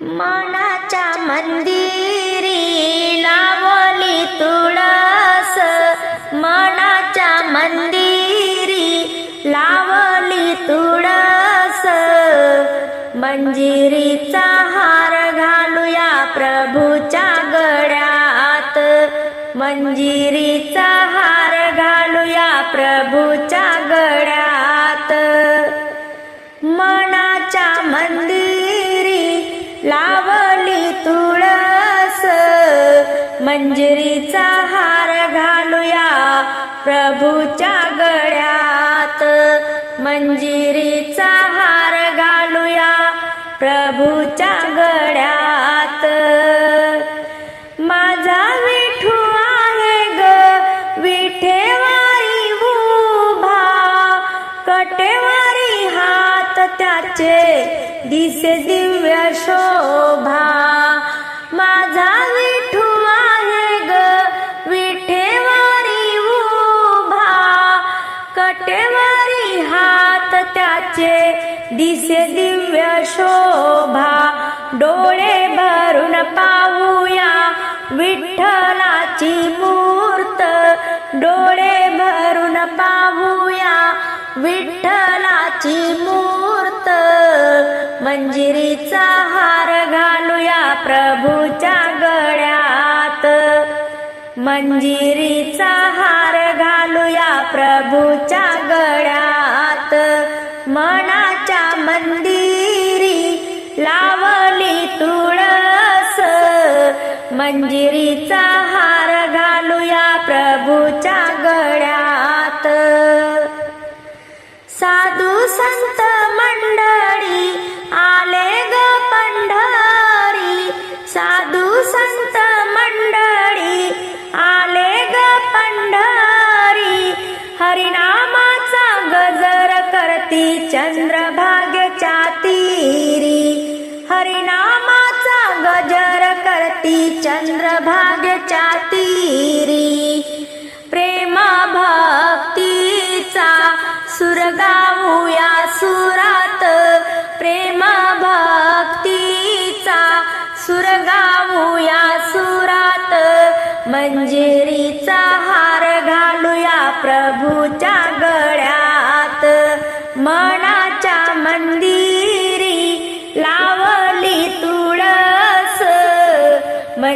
मनाच्या मंदिरी लावली तुळस. मनाच्या मंदिरी लावली तुळस. मंजिरीचा हार घालूया प्रभूच्या गळ्यात. मंजिरीचा हार घालूया प्रभू मंजरीचा हार घालूया प्रभूच्या गळ्यात. मंजिरीचा हार घालूया प्रभूच्या गळ्यात. माझा विठू आहे ग विठेवारी उभा. कटेवारी हात त्याचे दिसे दिव्य शोभा. दिसे दिव्य शोभा डोळे भरून पाहूया विठ्ठलाची मूर्त डोळे भरून पाहूया विठ्ठलाची मूर्त. मंजिरीचा हार घालूया प्रभूच्या गळ्यात. मंजिरीचा हार घालूया प्रभूच्या गळ्यात. मना मंदिरी लावली तुळस. मंजिरीचा हार घालूया प्रभूच्या गळ्यात. साधू संत मंडळी आले ग पंढरी. साधू संत मंडळी आले ग पंढरी. हरिनामाचा गजर करती चंद्रभागेच्या चातीरी हरिनामाचा गजर करती चंद्रभागेच्या चातीरी प्रेम भक्तीचा सुर गाऊया सुरात. प्रेम भक्तीचा सुर गाऊया सुरात. मंजिरीचा हार घालूया प्रभू.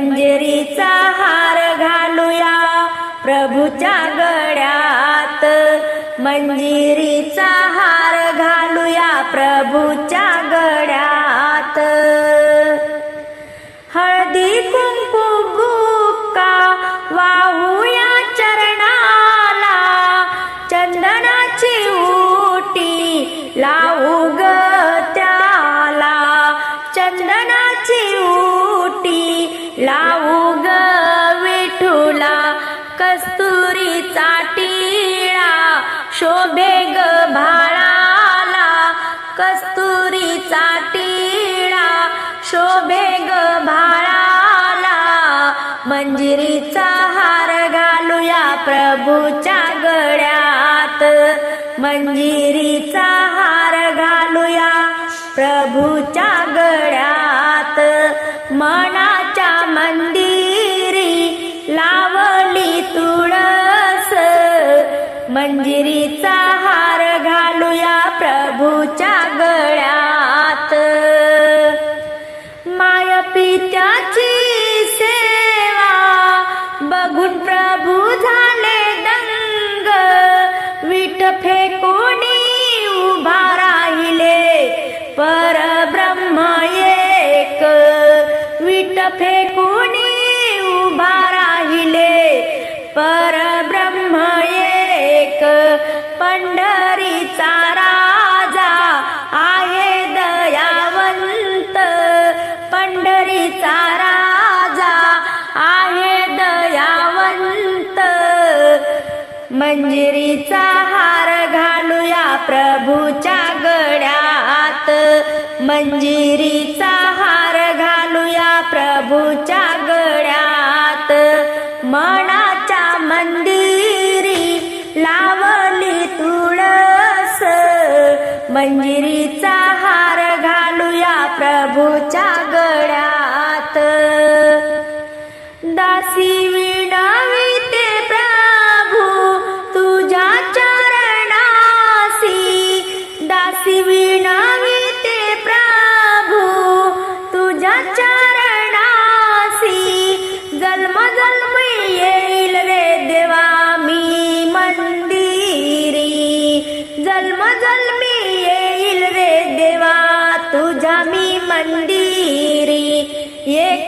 मंजरीचा हार घालूया. प्रभूच्या गड्यात मंजिरीचा शोभे भाळाला मंजिरीचा हार घालूया प्रभूच्या गळ्यात. मंजिरीचा हार घालूया प्रभूच्या गळ्यात. मनाच्या मंदिरी लावली तुळस. मंजिरीचा हार घालूया प्रभूच्या गळ्यात. बघून प्रभू झाले दंग. विट फेकुणी उभा राहिले. परब्रह्म एक. विट फेकुणी उभा राहिले. परब्रह्म एक. पंढरीचा मंजिरीचा हार घालूया प्रभूच्या गड्यात. मंजिरीचा हार घालूया प्रभूच्या गड्यात. मनाच्या मंदिरी लावली तुळस. मंजिरीचा हार घालूया प्रभूच्या गड्यात. दासी विणा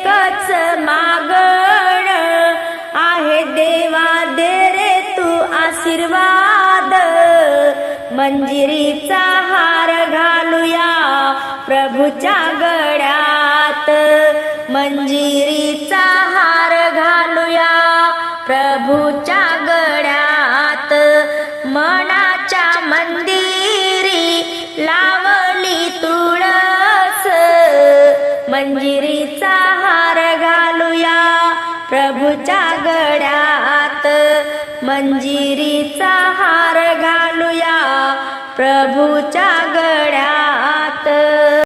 एकच मागण आहे देवा दे रे तू आशीर्वाद. मंजिरीचा हार घालूया प्रभूच्या गड्यात. मंजिरीचा हार घालूया प्रभूच्या प्रभूच्या गड्यात मंजिरीचा हार घालूया. प्रभूच्या